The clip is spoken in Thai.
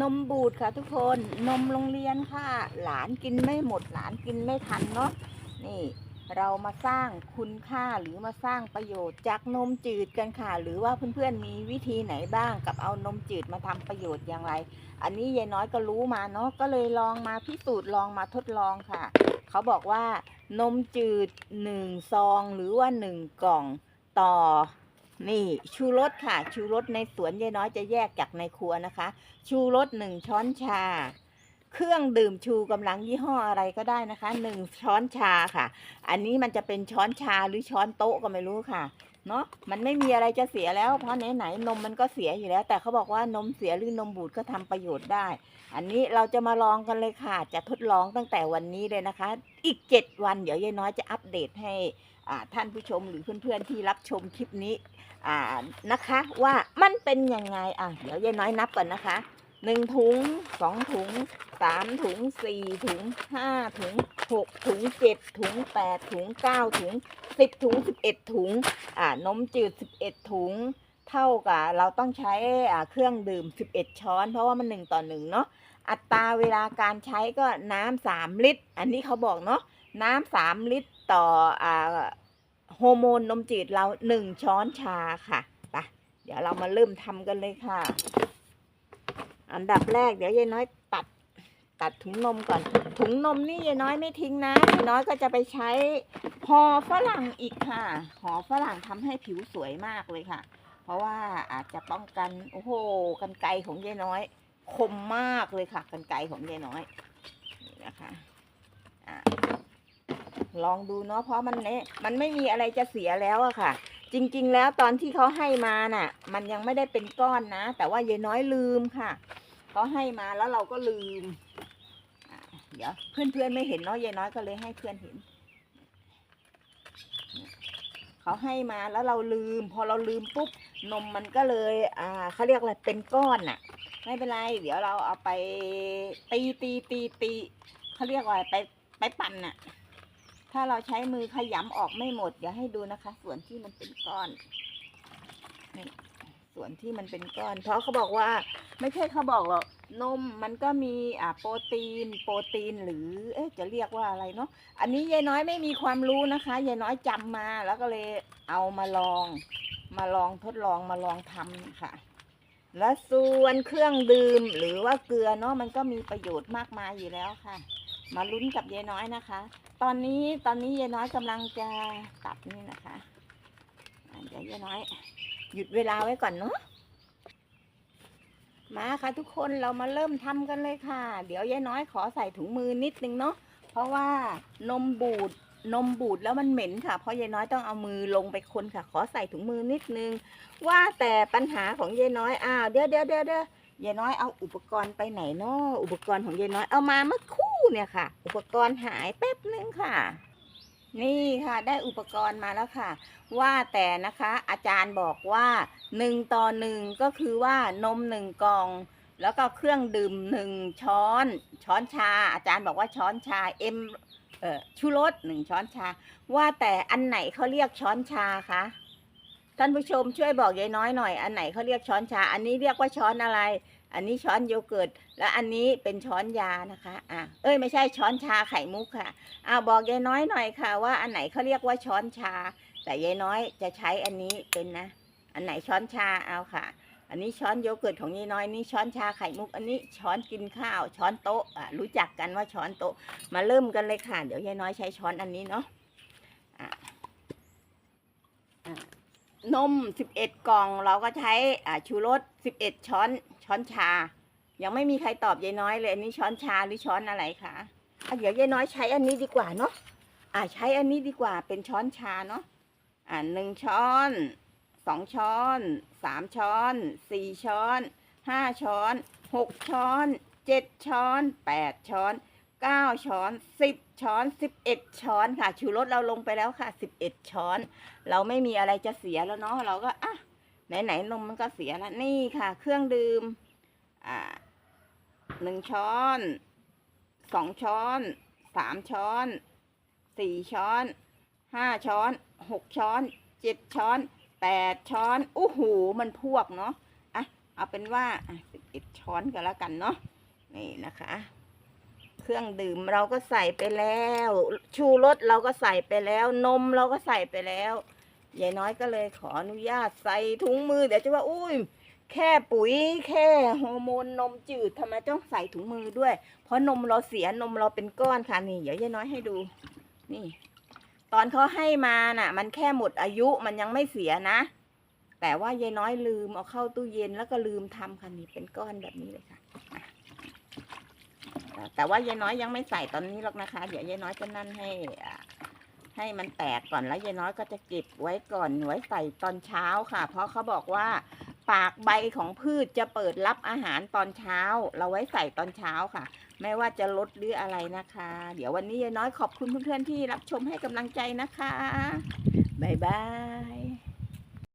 นมบูดค่ะทุกคนนมโรงเรียนค่ะ หลานกินไม่หมดหลานกินไม่ทันเนาะนี่เรามาสร้างคุณค่าหรือมาสร้างประโยชน์จากนมจืดกันค่ะ หรือว่าเพื่อนๆมีวิธีไหนบ้างกับเอานมจืดมาทำประโยชน์อย่างไร อันนี้ยายน้อยก็รู้มาเนาะก็เลยลองมาพิสูจน์ลองมาทดลองค่ะ เขาบอกว่านมจืดหนึ่งซองหรือว่าหนึ่งกล่องต่อ นี่ชูรสค่ะ ชูรสในสวนยายน้อยจะแยกจากในครัวนะคะ ชูรสหนึ่งช้อนชา เครื่องดื่มชูกำลังยี่ห้ออะไรก็ได้นะคะหนึ่งช้อนชาค่ะ อันนี้มันจะเป็นช้อนชาหรือช้อนโต๊ะก็ไม่รู้ค่ะเนาะมันไม่มีอะไรจะเสียแล้ว เพราะไหนๆนมมันก็เสียอยู่แล้ว แต่เขาบอกว่านมเสียหรือนมบูดก็ทำประโยชน์ได้ อันนี้เราจะมาลองกันเลยค่ะ จะทดลองตั้งแต่วันนี้เลยนะคะ อีก 7 วันเดี๋ยวยายน้อยจะอัปเดตให้ท่านผู้ชมหรือเพื่อนๆที่รับชมคลิปนี้ อ่านะคะว่ามันเป็นยังไงอะเดี๋ยวยายน้อยนับก่อนนะคะหนึ่งถุงสองถุงสามถุงสี่ถุงห้าถุงหกถุงเจ็ดถุงแปดถุงเก้าถุงสิบถุงสิบเอ็ดถุงอ่านมจืดสิบเอ็ดถุง เท่ากับเราต้องใช้อ่าเครื่องดื่ม11ช้อน เพราะว่ามันหนึ่งต่อหนึ่งเนาะอัตราเวลาการใช้ก็น้ำสามลิตร อันนี้เขาบอกเนาะน้ำสามลิตรต่ออ่า โฮอร์โมนนมจืดเราหนึ่งช้อนชาค่ะไปเดี๋ยวเรามาเริ่มทำกันเลยค่ะ อันดับแรกเดี๋ยวยายน้อยตัดตัดถุงนมก่อน ถุงนมนี่ยายน้อยไม่ทิ้งนะยายน้อยก็จะไปใช้ห่อฝรั่งอีกค่ะห่อฝรั่งทำให้ผิวสวยมากเลยค่ะ เพราะว่าอาจจะป้องกันโอ้โหกันไกของยายน้อย คมมากเลยค่ะ กันไกของยายน้อยนี่นะคะอะ ลองดูเนาะเพราะมันเนี่ยมันไม่มีอะไรจะเสียแล้วอะค่ะ จริง ๆ แล้วตอนที่เขาให้มาน่ะ มันยังไม่ได้เป็นก้อนนะ แต่ว่ายายน้อยลืมค่ะเขาให้มาแล้วเราก็ลืมเดี๋ยวเพื่อนๆไม่เห็นเนาะยายน้อยก็เลยให้เพื่อนเห็นเขาให้มาแล้วเราลืม พอเราลืมปุ๊บนมมันก็เลย อ่าเขาเรียกอะไรเป็นก้อนน่ะไม่เป็นไร เดี๋ยวเราเอาไปตีตีตีตีเขาเรียกว่าอะไรไปไปปั่นน่ะ ถ้าเราใช้มือขยำออกไม่หมด เดี๋ยวให้ดูนะคะ ส่วนที่มันเป็นก้อนนี่ส่วนที่มันเป็นก้อน เพราะเขาบอกว่า ไม่ใช่เขาบอกหรอกนมมันก็มีอ่าโปรตีน โปรตีนหรือ เอ๊ะจะเรียกว่าอะไรเนาะอันนี้ยายน้อยไม่มีความรู้นะคะยายน้อยจำมาแล้วก็เลยเอามาลอง มาลองทดลองมาลองทำค่ะ และส่วนเครื่องดื่มหรือว่าเกลือเนาะมันก็มีประโยชน์มากมายอยู่แล้วค่ะ มาลุ้นกับยายน้อยนะคะ ตอนนี้ตอนนี้ยายน้อยกำลังจะตัดนี่นะคะเดี๋ยวยายน้อย หยุดเวลาไว้ก่อนเนาะมาค่ะทุกคนเรามาเริ่มทำกันเลยค่ะ เดี๋ยวยายน้อยขอใส่ถุงมือนิดนึงเนาะเพราะว่านมบูดนมบูดแล้วมันเหม็นค่ะ เพราะยายน้อยต้องเอามือลงไปคนค่ะ ขอใส่ถุงมือนิดนึง ว่าแต่ปัญหาของยายน้อยอ้าวเดี๋ยวเดี๋ยวเดี๋ยวเดี๋ยวยายน้อยเอาอุปกรณ์ไปไหนเนาะอุปกรณ์ของยายน้อยเอามาเมื่อคู่ เนี่ยค่ะ อุปกรณ์หายแป๊บนึงค่ะ นี่ค่ะได้อุปกรณ์มาแล้วค่ะ ว่าแต่นะคะ อาจารย์บอกว่าหนึ่งต่อหนึ่งก็คือว่านมหนึ่งกล่อง แล้วก็เครื่องดื่มหนึ่งช้อน ช้อนชา อาจารย์บอกว่าช้อนชาเอ็มเอ่อชูรสหนึ่งช้อนชา ว่าแต่อันไหนเขาเรียกช้อนชาคะ ท่านผู้ชมช่วยบอกยายน้อยหน่อย อันไหนเขาเรียกช้อนชา อันนี้เรียกว่าช้อนอะไร อันนี้ช้อนโยเกิร์ต และอันนี้เป็นช้อนยานะคะ อะ เอ้ยไม่ใช่ช้อนชาไข่มุกค่ะอ่าบอกยายน้อยหน่อยค่ะ ว่าอันไหนเขาเรียกว่าช้อนชา แต่ยายน้อยจะใช้อันนี้เป็นนะ อันไหนช้อนชาเอาค่ะ อันนี้ช้อนโยเกิร์ตของยายน้อยนี่ช้อนชาไข่มุก อันนี้ช้อนกินข้าว ช้อนโต๊ะ อะรู้จักกันว่าช้อนโต๊ะ มาเริ่มกันเลยค่ะ เดี๋ยวยายน้อยใช้ช้อนอันนี้เนาะอะอะ นมสิบเอ็ดกล่อง เราก็ใช้ชูรสสิบเอ็ดช้อน ช้อนชา ยังไม่มีใครตอบยายน้อยเลย อันนี้ช้อนชาหรือช้อนอะไรคะอะเดี๋ยวยายน้อยใช้อันนี้ดีกว่าเนาะอ่าใช้อันนี้ดีกว่า เป็นช้อนชาเนาะ อ่าหนึ่งช้อนสองช้อนสามช้อนสี่ช้อนห้าช้อนหกช้อนเจ็ดช้อนแปดช้อน เก้าช้อนสิบช้อนสิบเอ็ดช้อนค่ะ ชูรสเราลงไปแล้วค่ะสิบเอ็ดช้อน เราไม่มีอะไรจะเสียแล้วเนาะเราก็อะไหนๆนมมันก็เสียแล้วนี่ค่ะ เครื่องดื่มอ่าหนึ่งช้อนสองช้อนสามช้อนสี่ช้อนห้าช้อนหกช้อนเจ็ดช้อนแปดช้อนโอ้โหมันพวกเนาะอะเอาเป็นว่าสิบเอ็ดช้อนก็แล้วกันเนาะนี่นะคะ เครื่องดื่มเราก็ใส่ไปแล้ว ชูรสเราก็ใส่ไปแล้ว นมเราก็ใส่ไปแล้วยายน้อยก็เลยขออนุญาตใส่ถุงมือเดี๋ยวจะว่าอุ้ยแค่ปุ๋ยแค่ฮอร์โมนนมจืดทำไมต้องใส่ถุงมือด้วย เพราะนมเราเสียนมเราเป็นก้อนค่ะนี่เดี๋ยวยายน้อยให้ดู นี่ ตอนเขาให้มาน่ะ มันแค่หมดอายุมันยังไม่เสียนะ แต่ว่ายายน้อยลืมเอาเข้าตู้เย็นแล้วก็ลืมทำค่ะนี่เป็นก้อนแบบนี้เลยค่ะอะ แต่ว่ายายน้อยยังไม่ใส่ตอนนี้หรอกนะคะ เดี๋ยวยายน้อยจะนั่นให้ให้มันแตกก่อนแล้วยายน้อยก็จะเก็บไว้ก่อนไว้ใส่ตอนเช้าค่ะ เพราะเขาบอกว่าปากใบของพืชจะเปิดรับอาหารตอนเช้า เราไว้ใส่ตอนเช้าค่ะ ไม่ว่าจะลดหรืออะไรนะคะ เดี๋ยววันนี้ยายน้อยขอบคุณเพื่อนๆที่รับชมให้กำลังใจนะคะ บ๊ายบาย